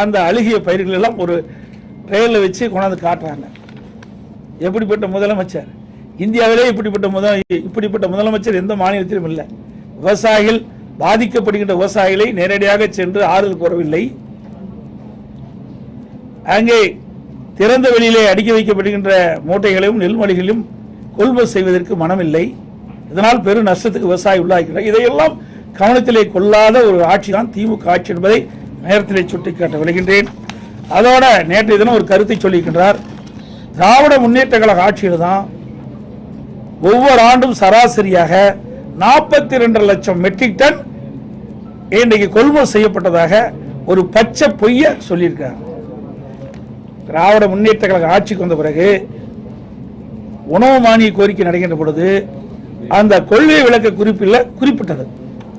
அந்த அழுகிய பயிர்கள் எல்லாம் ஒரு ட்ரெயினில் வச்சு கொண்டாந்து காட்டுறாங்க. எப்படிப்பட்ட முதலமைச்சர்? இந்தியாவிலே இப்படிப்பட்ட முதல் இப்படிப்பட்ட முதலமைச்சர் எந்த மாநிலத்திலும் இல்லை. விவசாயிகள் பாதிக்கப்படுகின்ற விவசாயிகளை நேரடியாக சென்று ஆறுதல் கூறவில்லை. அங்கே திறந்த வெளியிலே அடுக்கி வைக்கப்படுகின்ற மூட்டைகளையும் நெல்மொழிகளையும் கொள்முதல் செய்வதற்கு மனமில்லை. இதனால் பெரும் நஷ்டத்துக்கு விவசாயி உள்ளாகிறார் இதையெல்லாம் கவனத்திலே கொள்ளாத ஒரு ஆட்சி தான் திமுக ஆட்சி என்பதை நேரத்திலே சுட்டிக்காட்ட விளைகின்றேன் அதோட நேற்றைய தினம் ஒரு கருத்தை சொல்லியிருக்கின்றார். திராவிட முன்னேற்ற கழக ஆட்சியில் தான் ஒவ்வொரு ஆண்டும் சராசரியாக நாற்பத்தி ரெண்டு லட்சம் மெட்ரிக் டன் இன்றைக்கு கொள்முதல் செய்யப்பட்டதாக ஒரு பச்சை பொய்ய சொல்லியிருக்கார். திராவிட முன்னேற்ற கழக ஆட்சிக்கு வந்த பிறகு உணவு மானிய கோரிக்கை நடக்கின்ற பொழுது அந்த கொள்கை விளக்க குறிப்பில் குறிப்பிட்டது.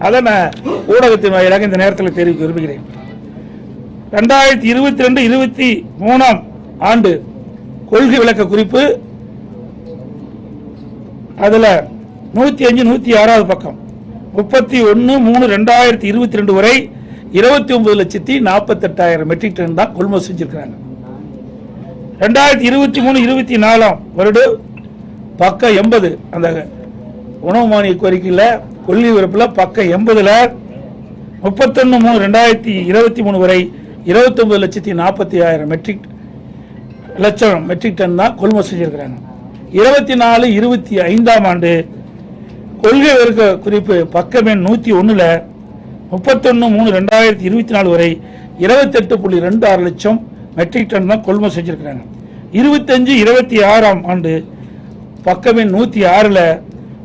அதை நான் ஊடகத்தின் வாயிலாக இந்த நேரத்தில் தெரிவிக்க விரும்புகிறேன். ரெண்டாயிரத்தி இருபத்தி ரெண்டு இருபத்தி மூணாம் ஆண்டு கொள்கை விளக்க குறிப்பு. அதுல நூத்தி அஞ்சு நூத்தி ஆறாவது பக்கம். முப்பத்தி ஒன்று மூணு ரெண்டாயிரத்தி இருபத்தி ரெண்டு வரை இருபத்தி ஒன்பது லட்சத்தி நாற்பத்தெட்டாயிரம் மெட்ரிக் டன் தான் கொள்முதல் செஞ்சுருக்கிறாங்க. ரெண்டாயிரத்தி இருபத்தி மூணு இருபத்தி நாலாம் வருடம் பக்கம் எண்பது. அந்த உணவு மானிய கோரிக்கையில் கொள்ளி விருப்பில் பக்கம் எண்பதுல முப்பத்தொன்னு மூணு ரெண்டாயிரத்தி இருபத்தி மூணு வரை இருபத்தொம்பது லட்சத்தி நாற்பத்தி ஆயிரம் மெட்ரிக் லட்சம் மெட்ரிக் டன் தான் கொள்முதல் செஞ்சிருக்கிறாங்க. இருபத்தி நாலு இருபத்தி ஐந்தாம் ஆண்டு கொள்கை விருக்க குறிப்பு பக்கம் நூற்றி ஒன்றில் முப்பத்தொன்று மூணு ரெண்டாயிரத்தி இருபத்தி நாலு வரை இருபத்தெட்டு புள்ளி ரெண்டு ஆறு லட்சம் மெட்ரிக் டன் தான் கொள்முதல் செஞ்சிருக்கிறாங்க. இருபத்தஞ்சு இருபத்தி ஆறாம் ஆண்டு பக்கம் நூற்றி ஆறில்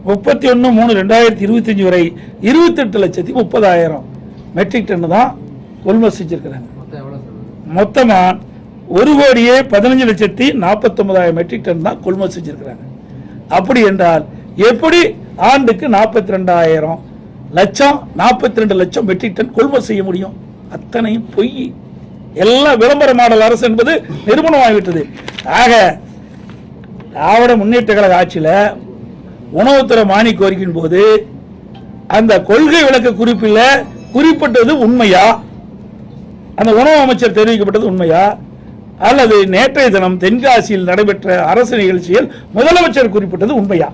முப்பத்தி ஒன்று மூணு ரெண்டாயிரத்தி இருபத்தஞ்சி வரை இருபத்தெட்டு லட்சத்தி முப்பதாயிரம் மெட்ரிக் டன் தான் கொள்முதல் செஞ்சிருக்கிறாங்க. மொத்தமாக ஒரு கோடியே பதினஞ்சு லட்சத்தி நாற்பத்தொன்பதாயிரம் மெட்ரிக் டன் தான் கொள்முதல் செஞ்சிருக்கிறாங்க. அப்படி என்றால் எப்படி ஆண்டுக்கு நாற்பத்தி ரெண்டாயிரம் லட்சம் நாற்பத்தி ரெண்டு லட்சம் மெட்ரிக் டன் கொள்முதல் செய்ய முடியும்? அத்தனையும் பொய். எல்லாம் விளம்பர மாடல் அரசு என்பது நிறுவனமாகிவிட்டது ஆக திராவிட முன்னேற்ற கழக ஆட்சியில் உணவுத்துறை மானிய கோரிக்கையின் போது அந்த கொள்கை விளக்க குறிப்பில் குறிப்பிட்டது உண்மையா? அந்த உணவு அமைச்சர் தெரிவிக்கப்பட்டது உண்மையா? அல்லது நேற்றைய தினம் தென்காசியில் நடைபெற்ற அரசு நிகழ்ச்சியில் முதலமைச்சர் குறிப்பிட்டது உண்மையா?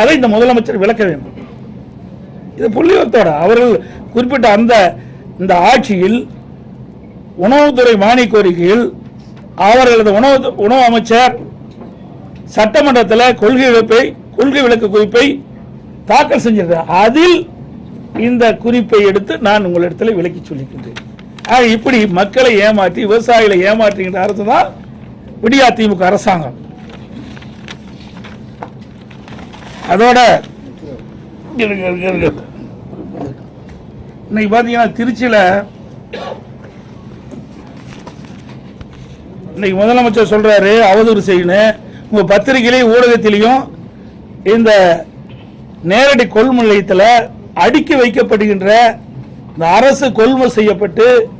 அதை இந்த முதலமைச்சர் விளக்க வேண்டும். இது புள்ளிவத்தோட. அவர்கள் குறிப்பிட்ட அந்த இந்த ஆட்சியில் உணவுத்துறை மானிய கோரிக்கையில் அவர்களது உணவு உணவு அமைச்சர் சட்டமன்றத்தில் கொள்கை விளப்பை கொள்கை விளக்க குறிப்பை தாக்கல் செஞ்சிருக்கிறார். அதில் இந்த குறிப்பை எடுத்து நான் உங்களிடத்தில் விளக்கி சொல்லிக்கின்றேன். இப்படி மக்களை ஏமாற்றி விவசாயிகளை ஏமாற்றுகின்ற அரசு தான் விடியா திமுக அரசாங்கம். அதோட இன்னைக்கு பாத்தீங்கன்னா திருச்சியில இன்னைக்கு முதலமைச்சர் சொல்றாரு அவதூறு செய்யணும் உங்க பத்திரிகையிலையும் ஊடகத்திலையும் இந்த நேரடி கொள்முதல் அடுக்கி வைக்கப்படுகின்ற இந்த அரசு கொள்முதல் செய்யப்பட்டு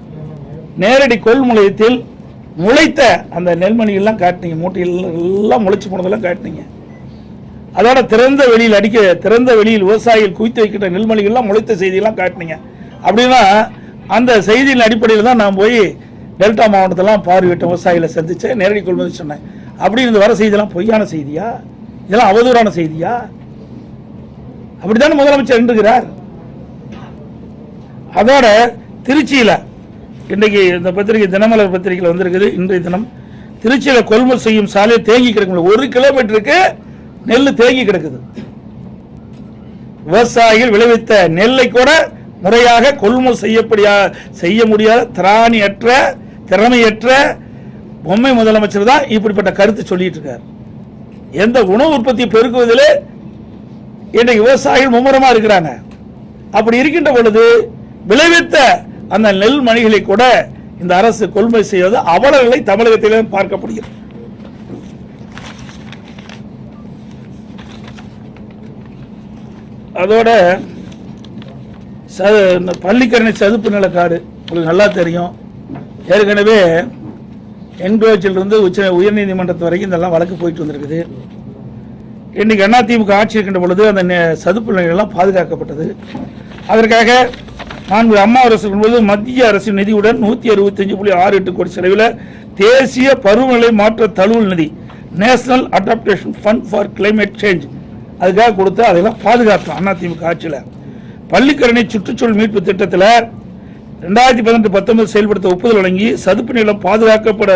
நேரடி கொள்முதல் முளைத்த அந்த நெல்மணிகள்லாம் காட்டினீங்க. மூட்டையில் எல்லாம் முளைச்சி போனதெல்லாம் காட்டினீங்க. அதோட திறந்த வெளியில் அடிக்க திறந்த வெளியில் விவசாயிகள் குவித்து வைக்கிற நெல்மணிகள்லாம் முளைத்த செய்தியெல்லாம் காட்டினீங்க. அப்படின்னா அந்த செய்தியின் அடிப்படையில் தான் நான் போய் டெல்டா மாவட்டத்தெல்லாம் பார்வையிட்ட விவசாயிகளை சந்தித்தேன். நேரடி கொள்முதல் சொன்னேன். அப்படி இந்த வர செய்தியெல்லாம் பொய்யான செய்தியா? இதெல்லாம் அவதூறான செய்தியா? அப்படித்தானே முதலமைச்சர் இருக்கிறார் அதோட திருச்சியில் இன்றைக்கு இந்த பத்திரிகை தினமலர் பத்திரிகையில் வந்திருக்குது. இன்றைய தினம் திருச்சியில கொள்முதல் செய்யும் சாலை தேங்கி கிடக்கும் ஒரு கிலோமீட்டருக்கு நெல் தேங்கி கிடக்குது. விவசாயிகள் விளைவித்த நெல்லை கூட முறையாக கொள்முதல் செய்யப்படியா செய்ய முடியாத திராணியற்ற திறமையற்ற பொம்மை முதலமைச்சர் தான் இப்படிப்பட்ட கருத்து சொல்லிட்டு இருக்கார். எந்த உணவு உற்பத்தியை பெருக்குவதில் இன்றைக்கு விவசாயிகள் மும்முரமா இருக்கிறாங்க. அப்படி இருக்கின்ற பொழுது விளைவித்த அந்த நெல் மணிகளை கூட இந்த அரசு கொள்முதல் செய்வது அவலங்களை தமிழகத்திலே பார்க்கப்படுகிறது. அதோட ச இந்த பள்ளிக்கரணை சதுப்பு நிலக்காடு உங்களுக்கு நல்லா தெரியும். ஏற்கனவே என்கோச்சிலிருந்து உச்ச உயர்நீதிமன்றத்து வரைக்கும் இதெல்லாம் வழக்கு போயிட்டு வந்திருக்குது. இன்னைக்கு அதிமுக ஆட்சி இருக்கின்ற பொழுது அந்த நெ- சதுப்பு நிலையெல்லாம் பாதுகாக்கப்பட்டது. அதற்காக நான்கு அம்மா அரசு என்பது மத்திய அரசின் நிதியுடன் நூத்தி அறுபத்தஞ்சு புள்ளி ஆறு எட்டு கோடி செலவில் தேசிய பருவநிலை மாற்ற தழுவல் நிதி national adaptation fund for climate change அதுக்காக கொடுத்து அதெல்லாம் பாதுகாத்தோம் அதிமுக ஆட்சியில். பள்ளிக்கரணை சுற்றுச்சூழல் மீட்பு திட்டத்தில் ரெண்டாயிரத்தி பதினெட்டு பத்தொன்பது செயல்படுத்த ஒப்புதல் வழங்கி சதுப்பு நிலம் பாதுகாக்கப்பட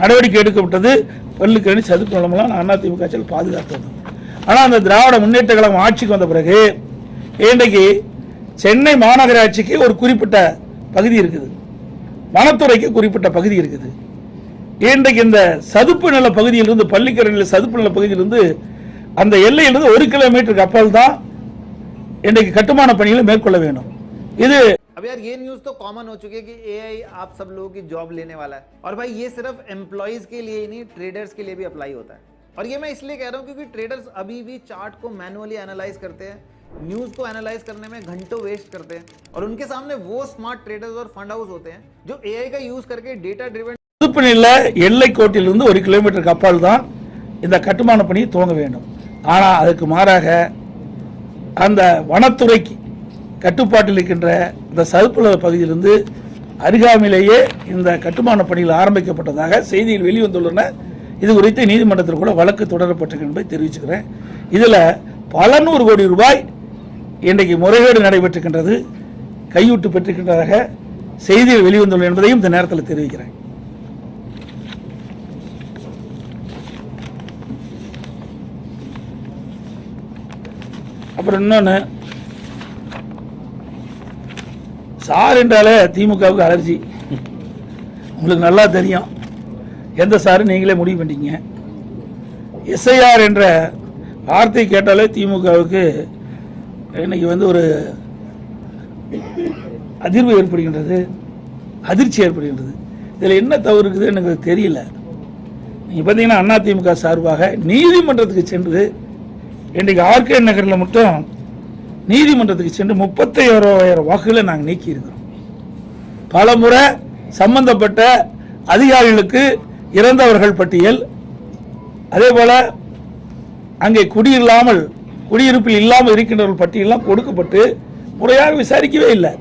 நடவடிக்கை எடுக்கப்பட்டது. பள்ளிக்கரணி சதுப்பு நிலமெல்லாம் அதிமுக ஆட்சியில் பாதுகாத்தது ஆனால் அந்த திராவிட முன்னேற்ற கழகம் ஆட்சிக்கு வந்த பிறகு இன்றைக்கு சென்னை மாநகராட்சிக்கு ஒரு குறிப்பிட்ட பகுதி இருக்குது வனத்துறைக்கு குறிப்பிட்ட பகுதி இருக்குது இன்றைக்கு இந்த சதுப்பு நில பகுதியிலிருந்து பள்ளிக்கரையில் சதுப்பு நில பகுதியிலிருந்து அந்த எல்லையிலிருந்து ஒரு கிலோமீட்டருக்கு அப்பால் தான் இன்றைக்கு கட்டுமான பணிகளை மேற்கொள்ள வேண்டும் இது अब यार ये न्यूज तो कॉमन हो चुकी है कि एआई आप सब लोगों की जॉब लेने वाला है और भाई ये सिर्फ एम्प्लॉयज के लिए ही नहीं ट्रेडर्स के लिए भी अप्लाई होता है और ये मैं इसलिए कह रहा हूँ क्योंकि ट्रेडर्स अभी भी चार्ट को मैनुअली एनालाइज करते हैं न्यूज को एनालाइज करने में घंटों वेस्ट करते हैं और उनके सामने वो स्मार्ट ट्रेडर्स और फंड हाउस होते हैं जो एआई का यूज करके डेटा ड्रिवन சதுப்பு நில எல்லை கோட்டிலிருந்து ஒரு கிலோமீட்டருக்கு அப்பால் தான் இந்த கட்டுமான பணி துவங்க வேண்டும் ஆனால் அதுக்கு மாறாக அந்த வனத்துறைக்கு கட்டுப்பாட்டில் இருக்கின்ற இந்த சதுப்பு நில பகுதியிலிருந்து அருகாமையிலேயே இந்த கட்டுமான பணிகள் ஆரம்பிக்கப்பட்டதாக செய்தியில் வெளிவந்துள்ளன இது குறித்து நீதிமன்றத்தில் கூட வழக்கு தொடரப்பட்டிருக்கு என்பதை தெரிவிச்சுக்கிறேன் இதில் பல நூறு கோடி ரூபாய் இன்றைக்கு முறைகேடு நடைபெற்றிருக்கின்றது கையூட்டு பெற்றிருக்கின்றதாக செய்திகள் வெளிவந்துள்ளன என்பதையும் இந்த நேரத்தில் தெரிவிக்கிறேன். அப்புறம் இன்னொன்று சார் என்றாலே திமுகவுக்கு அலர்ஜி. உங்களுக்கு நல்லா தெரியும். எந்த சாரு நீங்களே முடிவு பண்ணிட்டீங்க. எஸ்ஐஆர் என்ற வார்த்தை கேட்டாலே திமுகவுக்கு இன்னைக்கு வந்து ஒரு அதிர்வு ஏற்படுகின்றது அதிர்ச்சி ஏற்படுகின்றது. இதில் என்ன தவறு இருக்குது எனக்கு தெரியல. நீங்கள் பார்த்தீங்கன்னா அதிமுக சார்பாக நீதிமன்றத்துக்கு சென்று இன்றைக்கு ஆர்கே நகரில் மட்டும் நீதிமன்றத்துக்கு சென்று முப்பத்தையாயிரம் வாக்குகளை நாங்கள் நீக்கி இருக்கிறோம் பல முறை சம்பந்தப்பட்ட அதிகாரிகளுக்கு இறந்தவர்கள் பட்டியல் அதே போல் அங்கே குடியில்லாமல் குடியிருப்பில் இல்லாமல் இருக்கின்றவர்கள் பட்டியலாம் கொடுக்கப்பட்டு முறையாக விசாரிக்கவே இல்லை.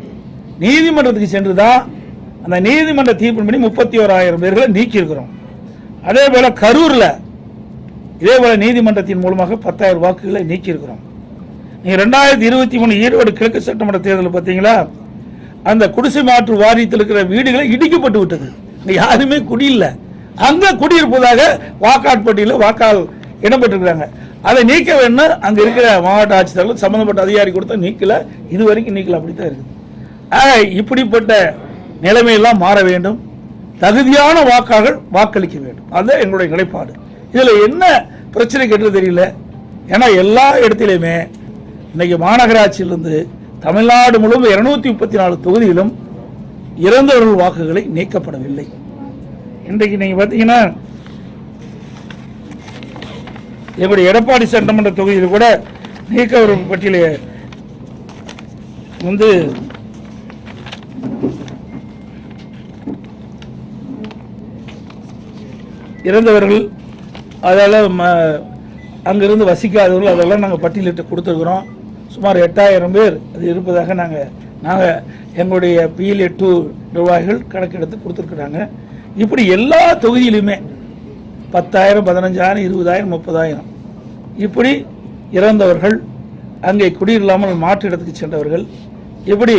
நீதிமன்றத்துக்கு சென்று தான் அந்த நீதிமன்ற தீர்ப்பின்படி முப்பத்தி ஓராயிரம் பேர்களை நீக்கியிருக்கிறோம். அதே போல் கரூரில் இதே போல் நீதிமன்றத்தின் மூலமாக பத்தாயிரம் வாக்குகளை நீக்கியிருக்கிறோம். நீங்கள் ரெண்டாயிரத்தி இருபத்தி மூணு ஈரோடு கிழக்கு சட்டமன்ற தேர்தலில் பார்த்தீங்களா? அந்த குடிசை மாற்று வாரியத்தில் இருக்கிற வீடுகளை இடிக்கப்பட்டு விட்டது. அங்க யாருமே குடியில்லை. அங்கே குடியிருப்பதாக வாக்காட் பட்டியலில் வாக்கால் இடம்பெற்றிருக்கிறாங்க அதை நீக்க வேணும்னா அங்கே இருக்கிற மாவட்ட ஆட்சித்தலைவர் சம்மந்தப்பட்ட அதிகாரி கொடுத்தா நீக்கல இது வரைக்கும் நீக்கல அப்படித்தான் இருக்குது. ஆக இப்படிப்பட்ட நிலைமையெல்லாம் மாற வேண்டும். தகுதியான வாக்காளர்கள் வாக்களிக்க வேண்டும். அதுதான் எங்களுடைய நிலைப்பாடு. இதில் என்ன பிரச்சனை கேட்டு தெரியல. ஏன்னா எல்லா இடத்திலையுமே இன்றைக்கி மாநகராட்சியிலிருந்து தமிழ்நாடு முழுவதும் இருநூத்தி முப்பத்தி நாலு தொகுதியிலும் இறந்தவர்கள் வாக்குகளை நீக்கப்படவில்லை. இன்றைக்கு நீங்கள் பார்த்தீங்கன்னா எங்களுடைய எடப்பாடி சட்டமன்ற தொகுதியில் கூட நீக்கவர்கள் பட்டியலை வந்து இறந்தவர்கள் அதால் ம அங்கிருந்து வசிக்காதவர்கள் அதெல்லாம் நாங்கள் பட்டியலிட்டு கொடுத்துருக்குறோம். சுமார் எட்டாயிரம் பேர் அது இருப்பதாக நாங்கள் நாங்கள் எங்களுடைய பிஎல்ஏ டூ நிர்வாகிகள் கணக்கெடுத்து கொடுத்துருக்குறாங்க. இப்படி எல்லா தொகுதியிலுமே பத்தாயிரம் பதினஞ்சாயிரம் இருபதாயிரம் முப்பதாயிரம். இப்படி இறந்தவர்கள் அங்கே குடியில்லாமல் மாற்று இடத்துக்கு சென்றவர்கள் இப்படி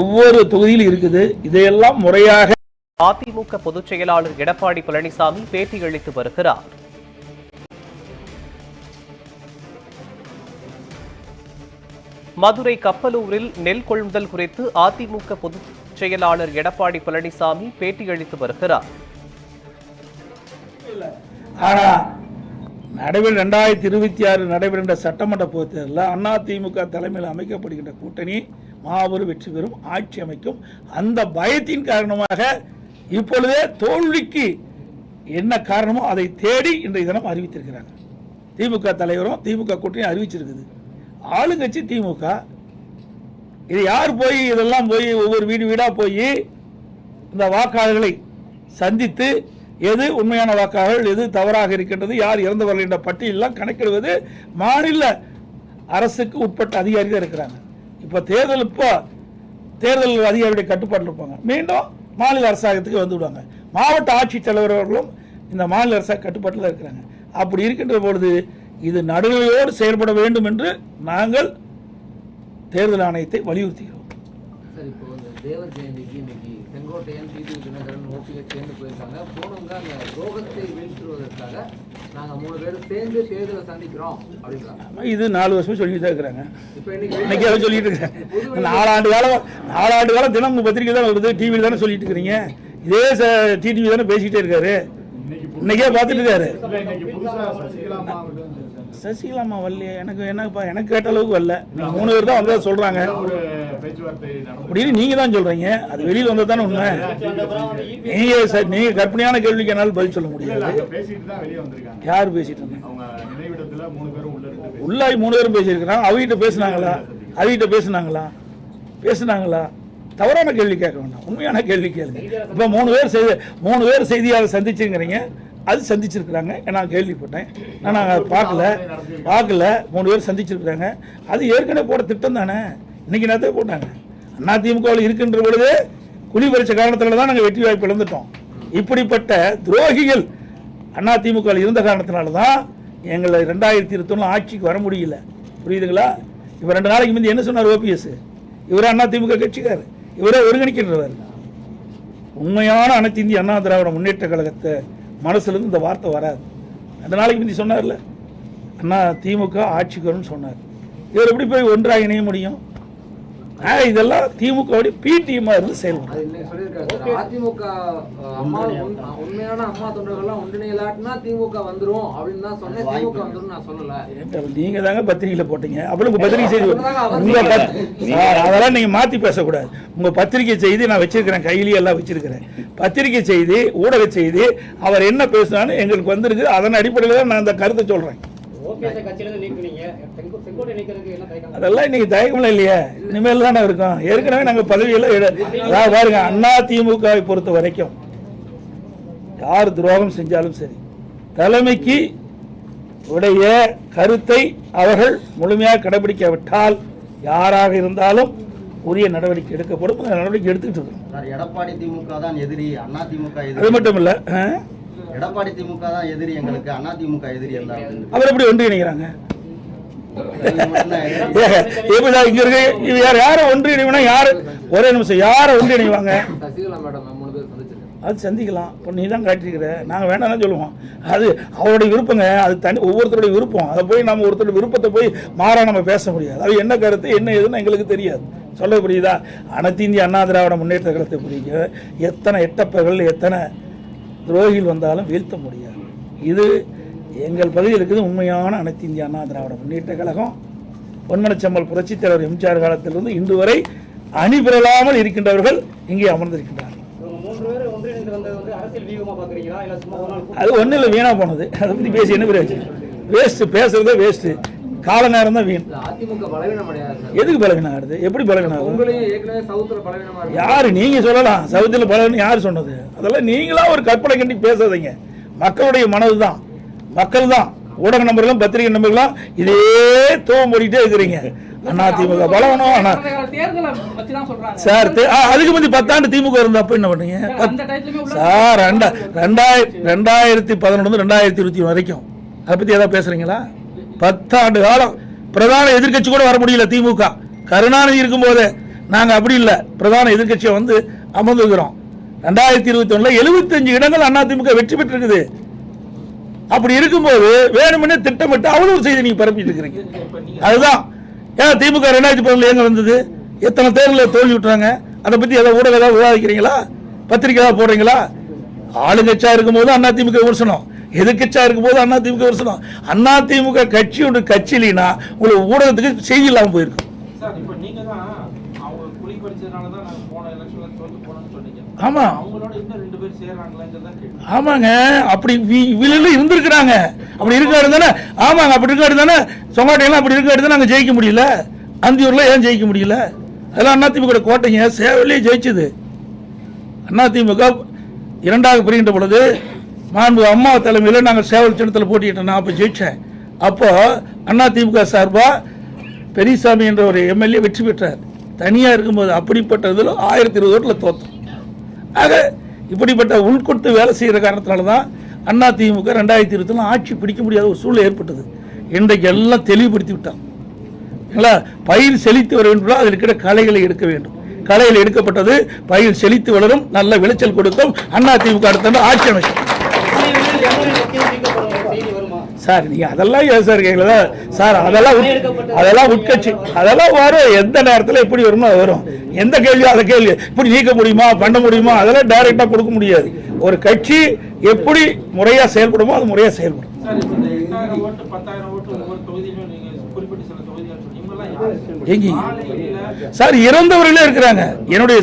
ஒவ்வொரு தொகுதியில் இருக்குது. இதையெல்லாம் முறையாக அதிமுக பொதுச் செயலாளர் எடப்பாடி பழனிசாமி பேட்டி அளித்து வருகிறார். மதுரை கப்பலூரில் நெல் கொள்முதல் குறித்து அதிமுக பொதுச் செயலாளர் எடப்பாடி பழனிசாமி பேட்டியளித்து வருகிறார். ஆனா நடைபெற ரெண்டாயிரத்தி இருபத்தி ஆறு நடைபெறுகின்ற சட்டமன்ற பொதுத் தேர்தலில் அதிமுக தலைமையில் அமைக்கப்படுகின்ற கூட்டணி மாபெரும் வெற்றி பெறும் ஆட்சி அமைக்கும். அந்த பயத்தின் காரணமாக இப்பொழுதே தோல்விக்கு என்ன காரணமோ அதை தேடி இன்றைய தினம் அறிவித்திருக்கிறாங்க திமுக தலைவரும் திமுக கூட்டணியும் அறிவிச்சிருக்குது. ஆளுங்கட்சி திமுக இது யார் போய் இதெல்லாம் போய் ஒவ்வொரு வீடு வீடா போய் இந்த வாக்காளர்களை சந்தித்து எது உண்மையான வாக்காளர்கள் எது தவறாக இருக்கின்றது யார் இறந்தவர்கள் என்ற பட்டியலெல்லாம் கணக்கிடுவது மாநில அரசுக்கு உட்பட்ட அதிகாரி தான் இருக்கிறாங்க. இப்போ தேர்தல் இப்போ தேர்தல் அதிகாரியுடைய கட்டுப்பாட்டில் இருப்பாங்க. மீண்டும் மாநில அரசாங்கத்துக்கு வந்து விடுவாங்க. மாவட்ட ஆட்சித்தலைவர்களும் இந்த மாநில அரசாங்க கட்டுப்பாட்டில் இருக்கிறாங்க. அப்படி இருக்கின்ற பொழுது இது நடுநிலையோடு செயல்பட வேண்டும் என்று நாங்கள் தேர்தல் ஆணையத்தை வலியுறுத்துகிறோம். சார் இப்போ இந்த தேவர் ஜெயந்திக்கு இன்னைக்கு செங்கோட்டையன் டிடி தினகரன் ஓபிஎஸ் சேர்ந்து போயிருக்காங்க. போனவங்க அந்த ரோகத்தை வீழ்த்துவதற்காக நாங்க மூணு பேரும் சேர்ந்து தேர்தலை சந்திக்கிறோம் அப்படின்றாங்க. இது நாலு வருஷம் சொல்லிட்டு தான் இருக்கிறாங்க. இப்போ இன்னைக்கு சொல்லிட்டு இருக்கிறேன் நாலாண்டு காலம் நாலாண்டு காலம் தினம் உங்க பத்திரிக்கை தானே வருது. டிவியில் தானே சொல்லிட்டு இருக்கிறீங்க. இதே டிடிவி தானே பேசிக்கிட்டே இருக்காரு. இன்னைக்கே பார்த்துட்டு இருக்காரு. சசிகலா அம்மா சசிகலாமா வரலையே எனக்கு என்னப்பா எனக்கு கேட்ட அளவுக்கு வரல. மூணு பேர் தான் வந்து சொல்றாங்க. அப்படின்னு நீங்க தான் சொல்றீங்க. அது வெளியில் வந்தது தானே உண்மை. நீங்க சார் நீங்க கற்பனையான கேள்விக்கு என்னால் பதில் சொல்ல முடியாது. யார் பேசிட்டு இருந்தாங்க? உள்ளாய் மூணு பேரும் பேசியிருக்கிறாங்க. அவகிட்ட பேசுனாங்களா? அவகிட்ட பேசுனாங்களா? பேசுனாங்களா? தவறான கேள்வி கேட்க வேண்டாம். உண்மையான கேள்வி கேளுங்க. இப்போ மூணு பேர் செய்தி மூணு பேர் செய்தியாளர் சந்திச்சுங்கிறீங்க அது சந்திச்சிருக்கிறாங்க. நான் கேள்விப்பட்டேன். நான் அதை பார்க்கல. பார்க்கல. மூணு பேர் சந்திச்சிருக்கிறாங்க. அது ஏற்கனவே போட திட்டம் தானே. இன்னைக்கு நேரத்தை போட்டாங்க? அண்ணா திமுகவில் இருக்கின்ற பொழுது குழி பறிச்ச காரணத்தில் தான் நாங்கள் வெற்றி வாய்ப்பு இழந்துட்டோம். இப்படிப்பட்ட துரோகிகள் அண்ணா திமுகவில் இருந்த காரணத்தினால தான் எங்களை ரெண்டாயிரத்தி இருபத்தொன்னு ஆட்சிக்கு வர முடியல. புரியுதுங்களா? இப்போ ரெண்டு நாளைக்கு முந்தி என்ன சொன்னார் ஓபிஎஸ் இவரே அண்ணா திமுக கட்சிக்கார் இவரே ஒருங்கிணைக்கின்றவர். உண்மையான அனைத்து இந்திய அண்ணா திராவிட முன்னேற்ற கழகத்தை மனசுலேருந்து இந்த வார்த்தை வராது. அந்த நாளைக்கு முந்தி சொன்னார்ல அண்ணா திமுக ஆட்சிக்கு வரும்னு சொன்னார். இவர் எப்படி போய் ஒன்றாக இணைய முடியும்? இதெல்லாம் திமுக பி டீமா இருந்து செயல்படும் அது இன்னைக்கு சொல்லியிருக்காரு சார். அதிமுக அம்மா உண்- உண்மையான அம்மா தொண்டர்கள்லாம் ஒன்றிணையலாட்டினா திமுக வந்துரும் அப்படின்னு தான் சொன்னேன். திமுக வந்துரும் நான் சொல்லல. ஏன்டா, நீங்க தாங்க பத்திரிகையில போட்டீங்க. அப்புறம் உங்க பத்திரிகை செய்தி உங்க பத்- சார், அதெல்லாம் நீங்க மாத்தி பேசக்கூடாது. உங்க பத்திரிகை செய்தி நான் வச்சிருக்கிறேன் கையிலேயே எல்லாம் வச்சிருக்கிறேன். பத்திரிகை செய்தி ஊடக செய்தி அவர் என்ன பேசினாலும் எங்களுக்கு வந்திருக்கு அதன் அடிப்படையில் தான் நான் அந்த கருத்தை சொல்றேன். அதெல்லாம் இன்னைக்கு தயக்கம்லாம் இல்லையே. இனிமேல் தானே இருக்கும். ஏற்கனவே நாங்க பதவியெல்லாம் எடு- அதாவது பாருங்க அண்ணா திமுகவை பொறுத்த வரைக்கும் யார் துரோகம் செஞ்சாலும் சரி தலைமைக்கு உடைய கருத்தை அவர்கள் முழுமையாக கடைபிடிக்காவிட்டால் யாராக இருந்தாலும் உரிய நடவடிக்கை எடுக்கப்படும். நடவடிக்கை எடுத்துக்கிட்டு இருக்கிறோம் எடப்பாடி திமுக தான் எதிரி அண்ணா திமுக அது எதிரி மட்டும் இல்ல? எடப்பாடி திமுக தான் எதிரி எங்களுக்கு அண்ணா திமுக எதிரி அல்ல. அவர் எப்படி இங்க இருக்கு? இது யார் யாரை ஒன்றிணைவனா யாரு? ஒரே நிமிஷம் யாரை ஒன்றிணைவாங்க சசிகலா மேடம் மூணு பேர் சந்திச்சிருக்கேன் அது சந்திக்கலாம். இப்போ நீ தான் காட்டியிருக்கிற. நாங்கள் வேண்டாம்னு சொல்லுவோம். அது அவருடைய விருப்பங்க. அது தனி ஒவ்வொருத்தருடைய விருப்பம். அதை போய் நம்ம ஒருத்தருடைய விருப்பத்தை போய் மாறா நம்ம பேச முடியாது. அது என்ன கருத்து என்ன ஏதுன்னு எங்களுக்கு தெரியாது. சொல்ல புரியுதா? அனைத்து இந்திய அண்ணா திராவிட முன்னேற்ற கழகத்தை புரியுங்க எத்தனை எட்டப்பர்கள் எத்தனை துரோகிகள் வந்தாலும் வீழ்த்த முடியாது. இது எங்கள் பகுதியில் இருக்குது உண்மையான அனைத்து இந்திய அண்ணா திராவிட முன்னேற்ற கழகம். பொன்மனச்சம்மல் புரட்சித் தலைவர் எம்ஜிஆர் காலத்திலிருந்து இன்று வரை அணிபெறலாமல் இருக்கின்றவர்கள் இங்கே அமர்ந்திருக்கின்றார்கள். அது ஒன்றும் இல்லை வீணாக போனது. அதை பற்றி பேசி என்ன பிரயோஜனம் வேஸ்ட்டு பேசுகிறதே வேஸ்ட்டு கால நேரம் தான் வீண் அதிமுக எதுக்கு பலவீனம் ஆகுது எப்படி பலவீனம் ஆகுது யாரு? நீங்க சொல்லலாம். சவுத்தில் பலவீனம் யார் சொன்னது? அதெல்லாம் நீங்களா ஒரு கற்பனை கண்டி பேசாதீங்க. மக்களுடைய மனது தான் மக்கள் தான் ஊடக நம்பர்களும் பத்திரிகை நம்பர்களும் இதே தூவம் மூடிட்டே இருக்கிறீங்க. அண்ணா திமுக பலவனம். சார் அதுக்கு முந்தி பத்தாண்டு திமுக இருந்தா அப்ப என்ன பண்ணீங்க? சார், ரெண்டாயிரத்தி ரெண்டாயிரத்தி பதினொன்று ரெண்டாயிரத்தி இருபத்தி வரைக்கும். அதை பத்தி ஏதாவது பேசுறீங்களா? பத்தாண்டு காலம் பிரதான எதிர்க்கட்சி கூட வர முடியல திமுக. கருணாநிதி இருக்கும்போது நாங்கள் அப்படி இல்லை. பிரதான எதிர்க்கட்சியை வந்து அமர்ந்துக்கிறோம் ரெண்டாயிரத்தி இருபத்தி ஒன்றில் எழுபத்தஞ்சு இடங்கள் அண்ணா திமுக வெற்றி பெற்றிருக்குது. அப்படி இருக்கும்போது வேணுமென்னே திட்டமிட்டு அவ்வளவு ஒரு செய்தி நீங்கள் பரப்பிட்டு இருக்கிறீங்க. அதுதான். ஏன் திமுக ரெண்டாயிரத்தி பதினொன்று எங்கே வந்தது? எத்தனை தேர்தலில் தோல்வி விட்டுறாங்க? அதை பற்றி ஏதாவது ஊடகம் ஏதாவது விவாதிக்கிறீங்களா? பத்திரிக்கை ஏதாவது போடுறீங்களா? ஆளுங்கட்சியாக இருக்கும்போது அண்ணா திமுக விமர்சனம். எதிர்கட்சியா இருக்கும்போது அண்ணா திமுக விமர்சனம் அண்ணா திமுக கட்சி ஒன்று கட்சி இல்லைன்னா உங்களுக்கு ஊடகத்துக்கு செய்தி இல்லாமல் போயிருக்கும் ஆமா. ஆமாங்க. அப்படி வி- விழுந்து இருந்திருக்கிறாங்க. அப்படி இருக்காரு தானே? ஆமாங்க. அப்படி இருக்காரு தானே? சொங்காட்டையெல்லாம் அப்படி இருக்காரு தானே? அங்கே ஜெயிக்க முடியல. அந்தியூர்ல ஏன் ஜெயிக்க முடியல? அதெல்லாம் அதிமுக கோட்டைங்க. சேவலே ஜெயிச்சது. அதிமுக இரண்டாவது பிரிகின்ற பொழுது மாண்பு அம்மா தலைமையில் நாங்கள் சேவல் சின்னத்தில் போட்டிக்கிட்டோம் நான் அப்போ ஜெயித்தேன் அண்ணா அதிமுக சார்பாக பெரியசாமி என்ற ஒரு எம்எல்ஏ வெற்றி பெற்றார். தனியாக இருக்கும்போது அப்படிப்பட்ட இதில் ஆயிரத்தி இருபது ஓட்டில் தோத்தோம். ஆக இப்படிப்பட்ட உள்கொடுத்து வேலை செய்கிற காரணத்தினால தான் அண்ணா திமுக ரெண்டாயிரத்தி இருபத்தில் ஆட்சி பிடிக்க முடியாத ஒரு சூழல் ஏற்பட்டது. இன்றைக்கு எல்லாம் தெளிவுபடுத்தி விட்டான் இல்லை பயிர் செழித்து வர வேண்டும் அதில் இருக்கிற களைகளை எடுக்க வேண்டும். களைகள் எடுக்கப்பட்டது பயிர் செழித்து வளரும் நல்ல விளைச்சல் கொடுக்கும். அண்ணா திமுக அடுத்த ஆட்சி அமைச்சர் சார் நீங்க அதெல்லாம் ஏன் சார் கேட்கல சார் அதெல்லாம் அதெல்லாம் உட்கட்சி. அதெல்லாம் வரும். எந்த நேரத்தில் எப்படி வருமோ அது வரும். எந்த கேள்வியோ அந்த கேள்வி. இப்படி நீக்க முடியுமா பண்ண முடியுமா அதெல்லாம் டைரக்டா கொடுக்க முடியாது. ஒரு கட்சி எப்படி முறையா செயல்படுமோ அது முறையா செயல்படும். சார் இறந்தவர்களே இருக்கிறாங்க. என்னுடைய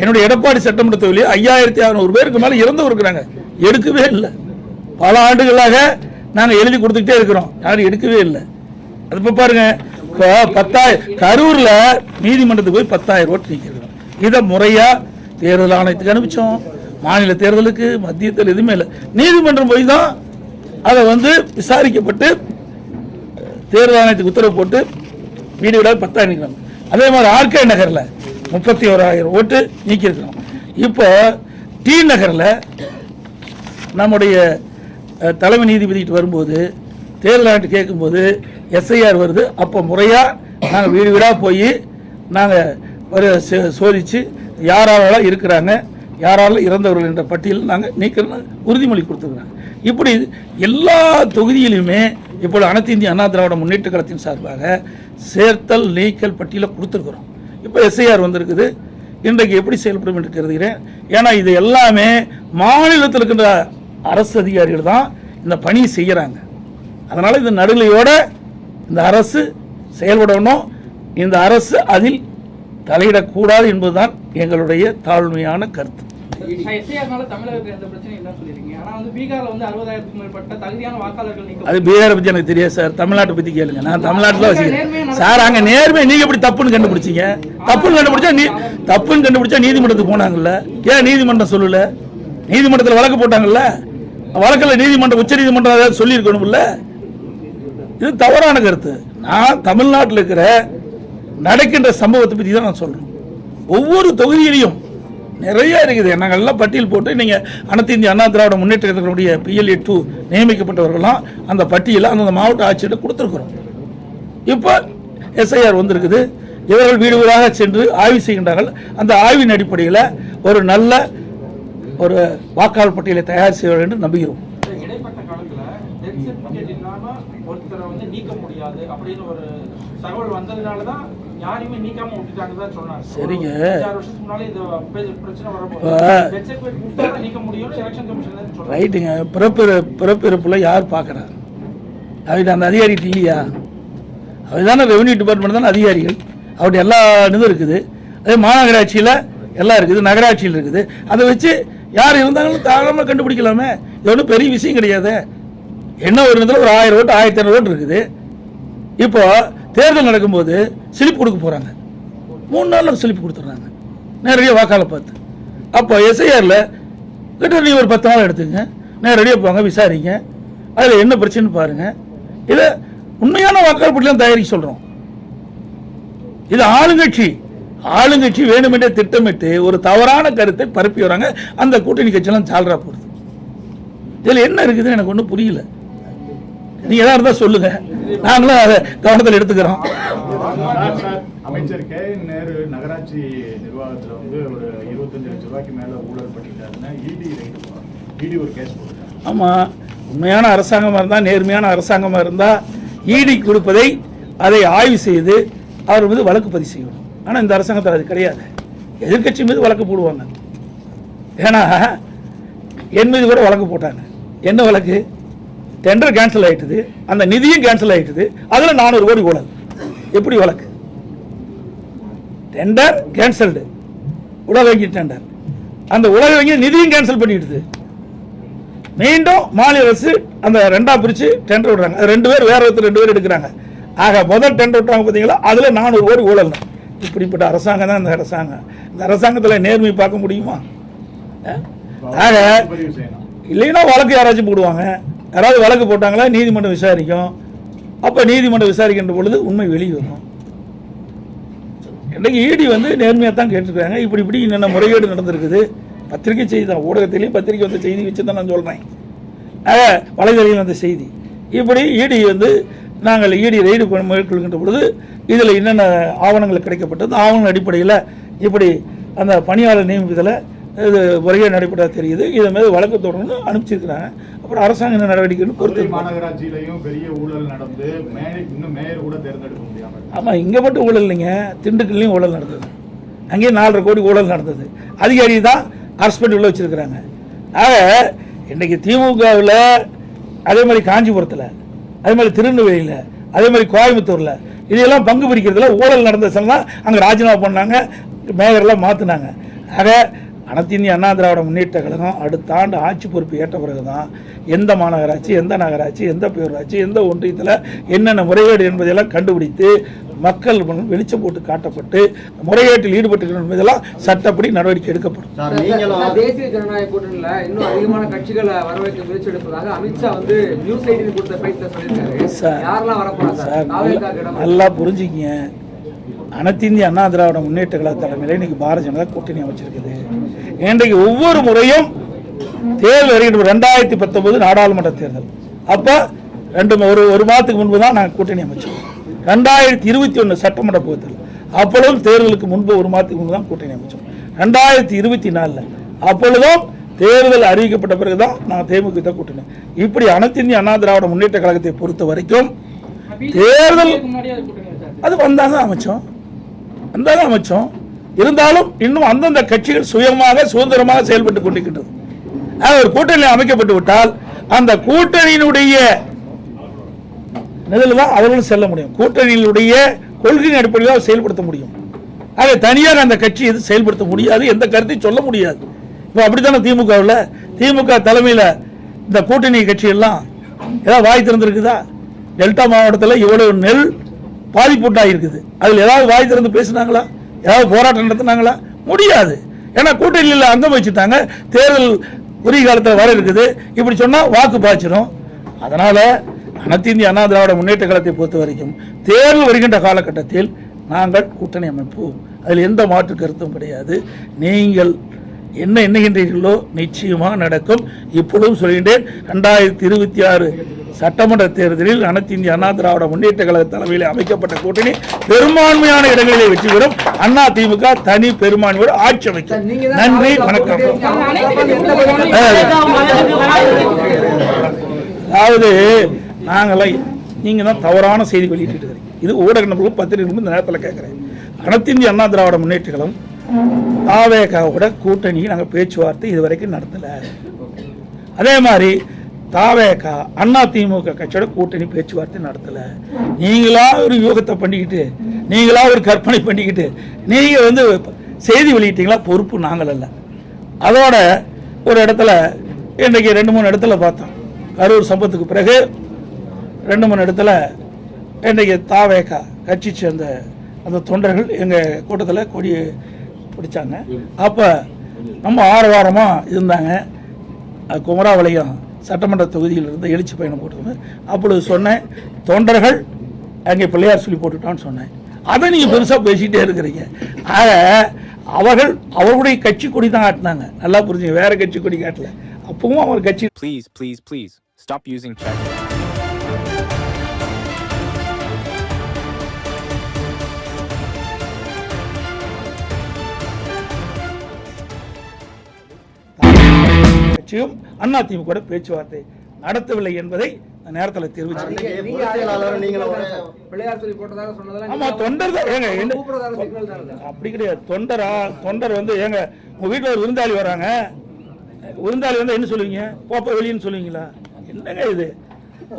என்னுடைய எடப்பாடி சட்டமன்ற தொகுதியில் ஐயாயிரத்தி அறுநூறு பேருக்கு மேல இறந்தவர் இருக்கிறாங்க. எடுக்கவே இல்லை. பல ஆண்டுகளாக நாங்கள் எழுதி கொடுத்துக்கிட்டே இருக்கிறோம். யாரும் எடுக்கவே இல்லை. அது இப்போ பாருங்க இப்போ பத்தாயிரம் கரூரில் நீதிமன்றத்துக்கு போய் பத்தாயிரம் ஓட்டு நீக்கிறோம். இதை முறையாக தேர்தல் ஆணையத்துக்கு அனுப்பிச்சோம். மாநில தேர்தலுக்கு மத்திய தேர்தல் எதுவுமே இல்லை. நீதிமன்றம் போய் தான் அதை வந்து விசாரிக்கப்பட்டு தேர்தல் ஆணையத்துக்கு உத்தரவு போட்டு வீடு வீடாக பத்தாயிரம் நிற்கிறாங்க அதே மாதிரி ஆர்கே நகரில் முப்பத்தி ஓராயிரம் ஓட்டு நீக்கியிருக்கிறோம். இப்போ டி நகரில் நம்முடைய தலைமை நீதிபதிக்கிட்டு வரும்போது தேர்தல் ஆண்டு கேட்கும்போது எஸ்ஐஆர் வருது. அப்போ முறையாக நாங்கள் வீடு வீடாக போய் நாங்கள் ஒரு சோதித்து சோதிச்சு இருக்கிறாங்க யாராலும் இறந்தவர்கள் என்ற பட்டியல் நாங்கள் நீக்க உறுதிமொழி கொடுத்துருக்குறாங்க. இப்படி எல்லா தொகுதியிலுமே இப்பொழுது அனைத்து இந்திய அண்ணா திராவிட முன்னேற்ற கழகத்தின் சார்பாக சேர்த்தல் நீக்கல் பட்டியலை கொடுத்துருக்குறோம். இப்போ எஸ்ஐஆர் வந்திருக்குது. இன்றைக்கு எப்படி செயல்படும் என்று கருதுகிறேன். ஏன்னா இது எல்லாமே மாநிலத்தில் இருக்கின்ற அரசு அதிகாரிகள் தான் இந்த பணியை செய்கிறாங்க அதனால் இந்த நடுநிலையோட இந்த அரசு செயல்படணும். இந்த அரசு அதில் தலையிடக்கூடாது என்பதுதான் எங்களுடைய தாழ்மையான கருத்து. அது பீகாரை பற்றி எனக்கு தெரியாது சார். தமிழ்நாட்டை பற்றி கேளுங்க. நான் தமிழ்நாட்டில் வச்சுக்கிறேன் சார் அங்கே நேர்மை நீங்கள் எப்படி தப்புன்னு கண்டுபிடிச்சீங்க? தப்புன்னு கண்டுபிடிச்சா நீ தப்புன்னு கண்டுபிடிச்சா நீதிமன்றத்துக்கு போனாங்கல்ல? ஏன் நீதிமன்றம் சொல்லல? நீதிமன்றத்தில் வழக்கு போட்டாங்கல்ல? வழக்கில் நீதிமன்றம் உச்ச நீதிமன்றம் ஏதாவது சொல்லியிருக்கணும்ல? இது தவறான கருத்து. நான் தமிழ்நாட்டில் இருக்கிற நடக்கின்ற சம்பவத்தை பற்றி தான் நான் சொல்கிறேன் ஒவ்வொரு தொகுதியிலையும் நிறைய இருக்குது. நாங்கள் எல்லாம் பட்டியல் போட்டு நீங்கள் அனைத்து இந்திய அண்ணா திராவிட முன்னேற்ற கழகத்தினுடைய பிஎல்ஏ டூ நியமிக்கப்பட்டவர்கள்லாம் அந்த பட்டியலை அந்தந்த மாவட்ட ஆட்சியிட கொடுத்துருக்குறோம். இப்போ எஸ்ஐஆர் வந்திருக்குது. இவர்கள் வீடு வீடாக சென்று ஆய்வு செய்கின்றார்கள். அந்த ஆய்வின் அடிப்படையில் ஒரு நல்ல ஒரு வாக்காளர் பட்டியலை தயார் செய்ய வேண்டும் என்று நம்புகிறோம். சரிங்க. ரைட்டுங்க. பிறப்பிற பிறப்பிறப்புல யார் பார்க்குறா அவர்கிட்ட அந்த அதிகாரிகிட்ட இல்லையா? அவர் தானே ரெவன்யூ டிபார்ட்மெண்ட் தானே அதிகாரிகள்? அவர்கிட்ட எல்லா இதுவும் இருக்குது. அதே மாநகராட்சியில் எல்லாம் இருக்குது நகராட்சியில் இருக்குது. அதை வச்சு யார் இருந்தாலும் தாராளமாக கண்டுபிடிக்கலாமே. இது ஒன்றும் பெரிய விஷயம் கிடையாது. என்ன ஒரு இடத்துல ஒரு ஆயிரம் ஓட்டு ஆயிரத்தி ஐநூறு ஓட்டு இருக்குது. இப்போ தேர்தல் நடக்கும்போது ஸ்லிப் கொடுக்க போகிறாங்க மூணு நாளில் ஸ்லிப் கொடுத்துட்றாங்க. நேரடியாக வாக்காளர் பார்த்து. அப்போ எஸ்ஐஆரில் கிட்ட நீ ஒரு பத்து நாள் எடுத்துங்க நேரடியாக போங்க விசாரிங்க. அதில் என்ன பிரச்சனைன்னு பாருங்கள் இதை உண்மையான வாக்காளர் பட்டியலாம் தயாரிக்க சொல்கிறோம் இது ஆளுங்கட்சி. ஆளுங்கட்சி வேணுமென்றே திட்டமிட்டு ஒரு தவறான கருத்தை பரப்பி வராங்க. அந்த கூட்டணி கட்சியெல்லாம் சால்ரா போடுது. இதில் என்ன இருக்குதுன்னு எனக்கு ஒன்றும் புரியல. நீங்க எதா இருந்தால் சொல்லுங்க. நாங்களும் அதை கவனத்தில் எடுத்துக்கிறோம். சார், சார், அமைச்சர் கே நேரு நகராட்சி நிர்வாகத்துல வந்து ஒரு இருபத்தஞ்சு லட்சம் ரூபாய்க்கு மேல ஊழல் பண்ணிட்டாருன்னா இடி இடி ஒரு கேஸ் ஆமாம் உண்மையான அரசாங்கமாக இருந்தால் நேர்மையான அரசாங்கமாக இருந்தால் ஈடி கொடுப்பதை அதை ஆய்வு செய்து அவர் மீது வழக்கு பதிவு செய்யணும். ஆனால் இந்த அரசாங்கத்தில் அது கிடையாது. எதிர்க்கட்சி மீது வழக்கு போடுவாங்க. ஏன்னா என் மீது கூட வழக்கு போட்டாங்க. என்ன வழக்கு? டெண்டர் கேன்சல் ஆயிட்டுது. அந்த நிதியும் கேன்சல் ஆயிட்டுது. அதில் நானூறு கோடி ஊழல். எப்படி வழக்கு? டெண்டர் கேன்சல்டு உலக வங்கி டெண்டர் அந்த உலக வங்கி நிதியும் கேன்சல் பண்ணிடுது. மீண்டும் மாநில அரசு அந்த ரெண்டாக பிரித்து டெண்டர் விடுறாங்க. ரெண்டு பேர் வேற ஒருத்தர் ரெண்டு பேர் எடுக்கிறாங்க. ஆக முதல் டெண்டர் விட்டாங்க பார்த்தீங்களா அதில் நானூறு கோடி ஊழல் இப்படிப்பட்ட அரசாங்கம் தான் இந்த அரசாங்கம். இந்த அரசாங்கத்துல நேர்மை பார்க்க முடியுமா? ஆக இல்லைன்னா வழக்கு யாராச்சும் போடுவாங்க. யாராவது வழக்கு போட்டாங்களா நீதிமன்றம் விசாரிக்கும். அப்போ நீதிமன்றம் விசாரிக்கின்ற பொழுது உண்மை வெளியே வரும் இன்றைக்கு ஈடி வந்து நேர்மையாக தான் கேட்டிருக்காங்க இப்படி இப்படி என்னென்ன முறைகேடு நடந்திருக்குது? பத்திரிகை செய்தி தான். ஊடகத்திலையும் பத்திரிகை வந்த செய்தி வச்சு தான் நான் சொல்கிறேன் ஆக வலைதளியில் வந்த செய்தி. இப்படி ஈடி வந்து நாங்கள் இடி ரெய்டு மேற்கொள்கின்ற பொழுது இதில் என்னென்ன ஆவணங்கள் கிடைக்கப்பட்டது ஆவணங்கள் அடிப்படையில் இப்படி அந்த பணியாளர் நியமிப்பதில் இது முறைகேடு நடைபெற்றா தெரியுது. இதை மீது வழக்கு தொடர்ந்து அனுப்பிச்சிருக்கிறாங்க. அப்புறம் அரசாங்கம் என்ன நடவடிக்கைன்னு மதுரை பொறுத்து மாநகராட்சியிலையும் பெரிய ஊழல் நடந்து இன்னும் மேயர் கூட தேர்ந்தெடுக்க இருக்கு. ஆமாம் இங்கே மட்டும் ஊழல் இல்லைங்க. திண்டுக்கல்லையும் ஊழல் நடந்தது. அங்கேயும் நாலரை கோடி ஊழல் நடந்தது. அதிகாரி தான் அரசு உள்ள வச்சிருக்கிறாங்க. ஆக இன்னைக்கு திமுகவில் அதே மாதிரி காஞ்சிபுரத்தில் அதே மாதிரி திருநெல்வேலியில் அதே மாதிரி கோயம்புத்தூரில் இதையெல்லாம் பங்கு பிரிக்கிறதுல ஊழல் நடந்த நடந்ததெல்லாம் அங்கே ராஜினாமா பண்ணாங்க மேயரெல்லாம் மாற்றினாங்க ஆக அனைத்து இந்திய அண்ணா திராவிட முன்னேற்ற கழகம் அடுத்த ஆண்டு ஆட்சி பொறுப்பு ஏற்ற பிறகு தான் எந்த மாநகராட்சி எந்த நகராட்சி எந்த பேரூராட்சி எந்த ஒன்றியத்தில் என்னென்ன முறைகேடு என்பதையெல்லாம் கண்டுபிடித்து மக்கள் வெளிச்சம் போட்டு காட்டப்பட்டு முறைகேட்டில் ஈடுபட்டிருக்கணும் என்பதெல்லாம் சட்டப்படி நடவடிக்கை எடுக்கப்படும். தேசிய ஜனநாயக கூட்டணியில இன்னும் அதிகமான கட்சிகளை வரவேற்க முயற்சி எடுப்பதாக அமித்ஷா வந்து நியூஸ் எயிட்டின் கொடுத்த பேட்டில் சொல்லியிருக்காரு. சார். யாரெல்லாம் வரப்போறாங்க? நல்லா- புரிஞ்சுக்கிங்க. அனைத்து இந்திய அண்ணா திராவிட முன்னேற்ற கழக தலைமையில் இன்னைக்கு பாரதிய ஜனதா கூட்டணி அமைச்சிருக்குது. இன்றைக்கு ஒவ்வொரு முறையும் தேர்தல் வருகின்ற ரெண்டாயிரத்தி பத்தொன்பது நாடாளுமன்ற தேர்தல். அப்போ ரெண்டு ஒரு ஒரு மாதத்துக்கு முன்பு தான் நாங்கள் கூட்டணி அமைச்சோம் ரெண்டாயிரத்தி இருபத்தி ஒன்று சட்டமன்ற தேர்தல். அப்பொழுதும் தேர்தலுக்கு முன்பு ஒரு மாதத்துக்கு முன்பு தான் கூட்டணி அமைச்சோம். ரெண்டாயிரத்தி இருபத்தி நாலில். அப்பொழுதும் தேர்தல் அறிவிக்கப்பட்ட பிறகு தான் தேமுதிக தான் கூட்டணி. இப்படி அனைத்து இந்திய அண்ணா திராவிட முன்னேற்ற கழகத்தை பொறுத்த வரைக்கும் தேர்தல் அது அது வந்தாங்க அமைச்சோம். வந்தாங்க அமைச்சோம். இருந்தாலும் இன்னும் அந்தந்த கட்சிகள் சுயமாக சுதந்திரமாக செயல்பட்டு கொண்டிருக்கின்றது. ஒரு கூட்டணி அமைக்கப்பட்டு விட்டால் அந்த கூட்டணியினுடைய நிலையில் தான் அவர்களும் செல்ல முடியும். கூட்டணியினுடைய கொள்கையின் அடிப்படையில் செயல்படுத்த முடியும். ஆக தனியாக அந்த கட்சி எது செயல்படுத்த முடியாது எந்த கருத்தையும் சொல்ல முடியாது. இப்போ அப்படித்தானே திமுகவில்? திமுக தலைமையில் இந்த கூட்டணி கட்சியெல்லாம் ஏதாவது வாய் திறந்துருக்குதா? டெல்டா மாவட்டத்தில் இவ்வளவு நெல் பாதிப்புட்டாக இருக்குது அதில் ஏதாவது வாய் திறந்து பேசுனாங்களா? ஏதாவது போராட்டம் நடத்தினாங்களா முடியாது. ஏன்னா கூட்டணியில் அங்கம் வச்சுட்டாங்க. தேர்தல் உரிய காலத்தில் வர இருக்குது. இப்படி சொன்னால் வாக்கு பாய்ச்சிரும். அதனால் அனைத்து இந்திய அண்ணா திராவிட முன்னேற்ற காலத்தை பொறுத்த வரைக்கும் தேர்தல் வருகின்ற காலகட்டத்தில் நாங்கள் கூட்டணி அமைப்போம். அதில் எந்த மாற்று கருத்தும் கிடையாது. நீங்கள் என்ன எண்ணுகின்றீர்களோ நிச்சயமாக நடக்கும். இப்பொழுதும் சொல்கின்றேன் ரெண்டாயிரத்தி இருபத்தி ஆறு சட்டமன்ற தேர்தலில் அனைத்து இந்திய அண்ணா திராவிட முன்னேற்ற கழக தலைமையில் அமைக்கப்பட்ட கூட்டணி பெரும்பான்மையான இடங்களிலே வெற்றி பெறும். அண்ணா திமுக தனி பெரும்பான்மையோடு ஆட்சி அமைக்கும். நன்றி வணக்கம். அதாவது நாங்களாம் நீங்கள் தான் தவறான செய்தி வெளியிட்டு இது ஊடக நபர்களும் பத்திரிகை இந்த நேரத்தில் கேட்குறேன். அனைத்து இந்திய அண்ணா திராவிட முன்னேற்றங்களும் தாவேகாவோட கூட்டணி நாங்கள் பேச்சுவார்த்தை இது வரைக்கும் நடத்தலை. அதே மாதிரி தாவேகா அண்ணா திமுக கட்சியோட கூட்டணி பேச்சுவார்த்தை நடத்தலை. நீங்களா ஒரு யூகத்தை பண்ணிக்கிட்டு நீங்களா ஒரு கற்பனை பண்ணிக்கிட்டு நீங்கள் வந்து செய்தி வெளியிட்டீங்களா? பொறுப்பு நாங்கள் அல்ல. அதோட ஒரு இடத்துல இன்றைக்கி ரெண்டு மூணு இடத்துல பார்த்தோம். கரூர் சம்பத்துக்கு பிறகு ரெண்டு மூணு இடத்துல இன்றைக்கி தாவேகா கட்சி சேர்ந்த அந்த தொண்டர்கள் எங்கள் கூட்டத்தில் கொடி பிடிச்சாங்க. அப்போ நம்ம ஆரவாரமாக இருந்தாங்க. குமராவளையம் சட்டமன்ற தொகுதியிலிருந்து எழுச்சி பயணம் போட்டிருந்தேன் அப்பொழுது சொன்னேன் தொண்டர்கள் அங்கே பிள்ளையார் சொல்லி போட்டுட்டான்னு சொன்னேன். அதை நீங்கள் பெருசாக பேசிக்கிட்டே இருக்கிறீங்க. ஆக அவர்கள் அவருடைய கட்சி கொடி தான் காட்டினாங்க. நல்லா புரிஞ்சுங்க வேற கட்சி கொடி காட்டல. அப்பவும் அவர் கட்சி please please please stop using கட்சியும் அண்ணா திமுக பேச்சுவார்த்தை நடத்தவில்லை என்பதை நேரத்தில் சொன்னதெல்லாம் ஆமா தொண்டர்? அப்படி கிடையாது. தொண்டரா தொண்டர் வந்து ஏங்க உங்க வீட்டில் ஒரு விருந்தாளி வராங்க. விருந்தாளி வந்து என்ன சொல்லுவீங்க? போப்ப வெளியன்னு சொல்லுவீங்களா? என்னங்க இது?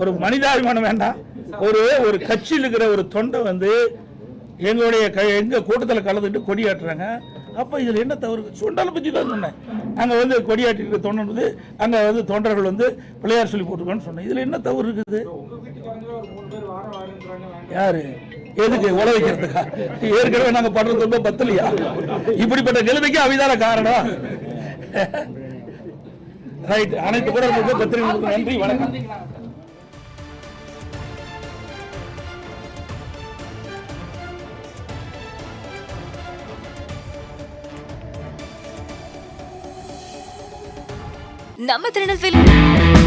ஒரு மனிதாபிமானம் வேண்டாம். ஒரு ஒரு கட்சியில் இருக்கிற ஒரு தொண்டை வந்து எங்களுடைய க எங்க கூட்டத்தில் கலந்துட்டு கொடியாட்டுறாங்க அப்போ இதில் என்ன தவறு? சுண்டலை பற்றி தான் சொன்னேன். அங்கே வந்து கொடியாட்டிருக்க தொண்டன் வந்து அங்கே வந்து தொண்டர்கள் வந்து பிள்ளையார் சொல்லி போட்டுருக்கோன்னு சொன்னேன். இதில் என்ன தவறு இருக்குது? யாரு? எதுக்கு உழ வைக்கிறதுக்கா? ஏற்கனவே நாங்கள் படுறது ரொம்ப பத்தலையா? இப்படிப்பட்ட நிலைமைக்கு அவிதான காரணம். ரைட் அனைத்து கூட பத்திரிகை நன்றி வணக்கம். சந்திக்கலாம் சார் நம்ம திருநெல்வேலி